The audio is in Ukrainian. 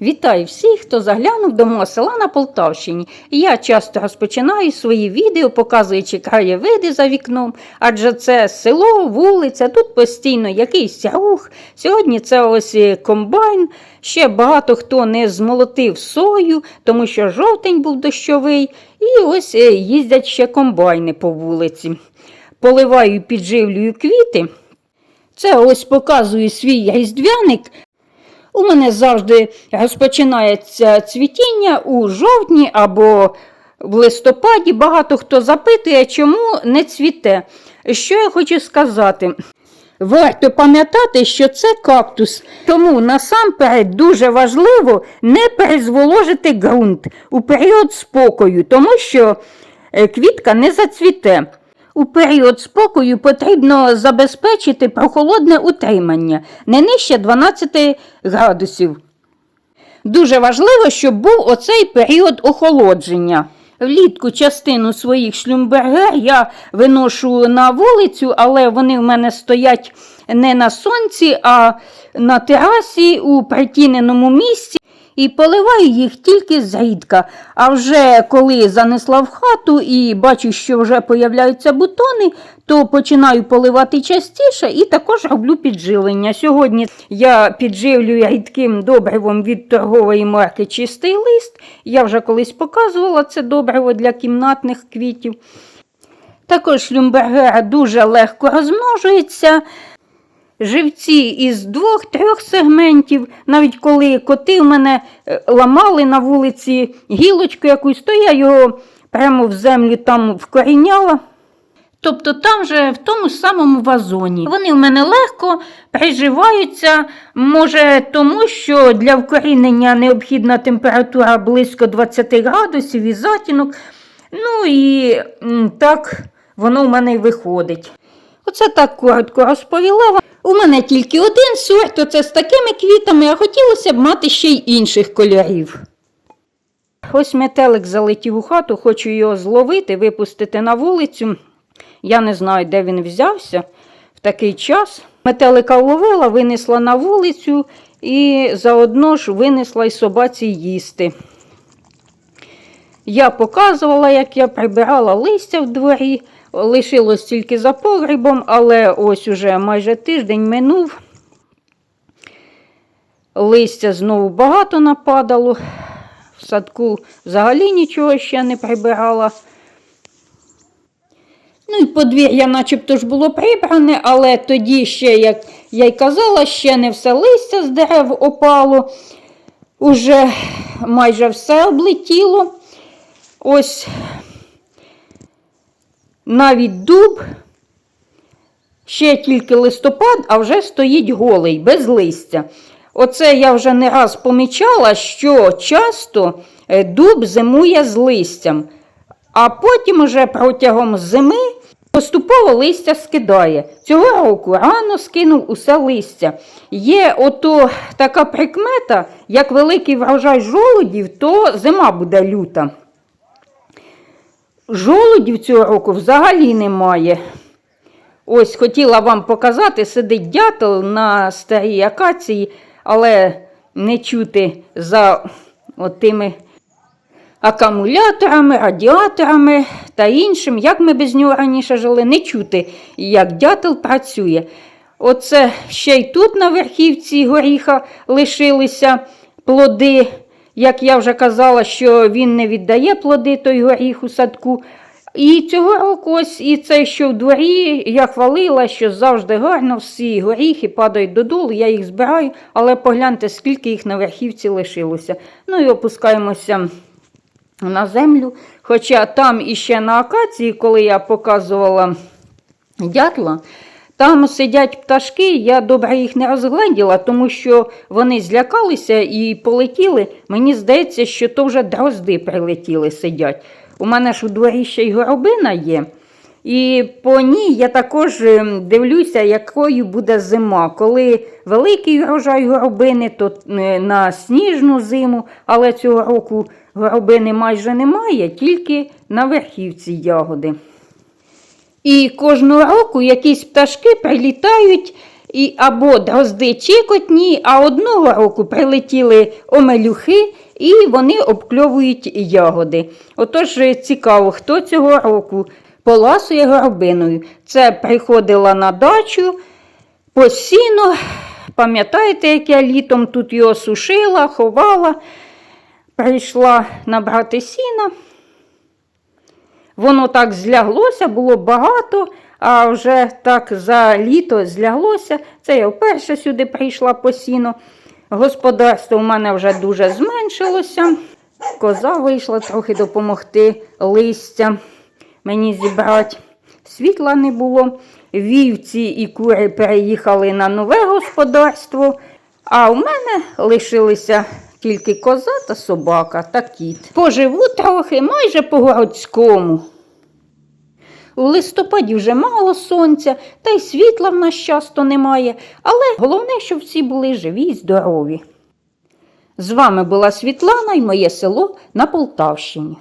Вітаю всіх, хто заглянув до мого села на Полтавщині. Я часто розпочинаю свої відео, показуючи краєвиди за вікном, адже це село, вулиця, тут постійно якийсь рух. Сьогодні це ось е, комбайн. Ще багато хто не змолотив сою, тому що жовтень був дощовий. І ось е, їздять ще комбайни по вулиці. Поливаю, підживлюю квіти. Це ось показую свій різдвяник. У мене завжди розпочинається цвітіння у жовтні або в листопаді. Багато хто запитує, чому не цвіте. Що я хочу сказати? Варто пам'ятати, що це кактус, тому насамперед дуже важливо не перезволожити ґрунт у період спокою, тому що е, квітка не зацвіте. У період спокою потрібно забезпечити прохолодне утримання не нижче 12 градусів. Дуже важливо, щоб був оцей період охолодження. Влітку частину своїх шлюмбергер я виношу на вулицю, але вони в мене стоять не на сонці, а на терасі у притіненому місці. І поливаю їх тільки зрідка. А вже коли занесла в хату і бачу, що вже появляються бутони, то починаю поливати частіше і також роблю підживлення. Сьогодні я підживлюю рідким добривом від торгової марки Чистий лист. Я вже колись показувала це добриво для кімнатних квітів. Також люмбергера дуже легко розмножується. Живці із двох-трьох сегментів, навіть коли коти в мене е, ламали на вулиці гілочку якусь, то я його прямо в землю там вкоріняла. Тобто там же в тому самому вазоні. Вони в мене легко приживаються, може, тому що для вкорінення необхідна температура близько 20 градусів і затінок. Ну і так воно в мене й виходить. Оце так коротко розповіла. У мене тільки один сорт, оце з такими квітами, а хотілося б мати ще й інших кольорів. Ось метелик залетів у хату, хочу його зловити, випустити на вулицю. Я не знаю, де він взявся в такий час. Метелика ловила, винесла на вулицю і заодно ж винесла й собаці їсти. Я показувала, як я прибирала листя в дворі, лишилось тільки за погрібом, але ось уже майже тиждень минув. Листя знову багато нападало. В садку взагалі нічого ще не прибирала. Ну і подвір'я начебто ж було прибране, але тоді ще, як я й казала, ще не все листя з дерев опало. Уже майже все облетіло. Ось навіть дуб, ще тільки листопад, а вже стоїть голий, без листя. Оце я вже не раз помічала, що часто е, дуб зимує з листям, а потім уже протягом зими поступово листя скидає. Цього року рано скинув усе листя. Є ото така прикмета, як великий врожай жолудів, то зима буде люта. Жолудів цього року взагалі немає. Ось хотіла вам показати, сидить дятел на старій акації, але не чути за тими акумуляторами, радіаторами та іншим, як ми без нього раніше жили, не чути, як дятел працює. Оце ще й тут на верхівці горіха лишилися плоди. Як я вже казала, що він не віддає плоди той горіх у садку. І цього року ось і це, що в дворі, я хвалила, що завжди гарно всі горіхи падають додолу, я їх збираю, але погляньте, скільки їх на верхівці лишилося. Ну і опускаємося на землю. Хоча там іще на акації, коли я показувала дятла, там сидять пташки, я добре їх не розгледіла, тому що вони злякалися і полетіли. Мені здається, що то вже дрозди прилетіли, сидять. У мене ж у дворі ще й горобина є. І по ній я також ем, дивлюся, якою буде зима. Коли великий врожай горобини, то е, на сніжну зиму, але цього року горобини майже немає, тільки на верхівці ягоди. І кожного року якісь пташки прилітають і або дрозди чикотні, а одного року прилетіли омелюхи і вони обкльовують ягоди. Отож цікаво, хто цього року поласує горобиною. Це приходила на дачу по сіну. Пам'ятаєте, як я літом тут його сушила, ховала, прийшла набрати сіна. Воно так зляглося, було багато, а вже так за літо зляглося. Це я вперше сюди прийшла по сіну. Господарство в мене вже дуже зменшилося. Коза вийшла трохи допомогти листя мені зібрати. Світла не було. Вівці і кури переїхали на нове господарство, а у мене лишилися тільки коза та собака та кіт. Поживу трохи майже по-городському. У листопаді вже мало сонця, та й світла в нас часто немає, але головне, щоб всі були живі й здорові. З вами була Світлана і моє село на Полтавщині.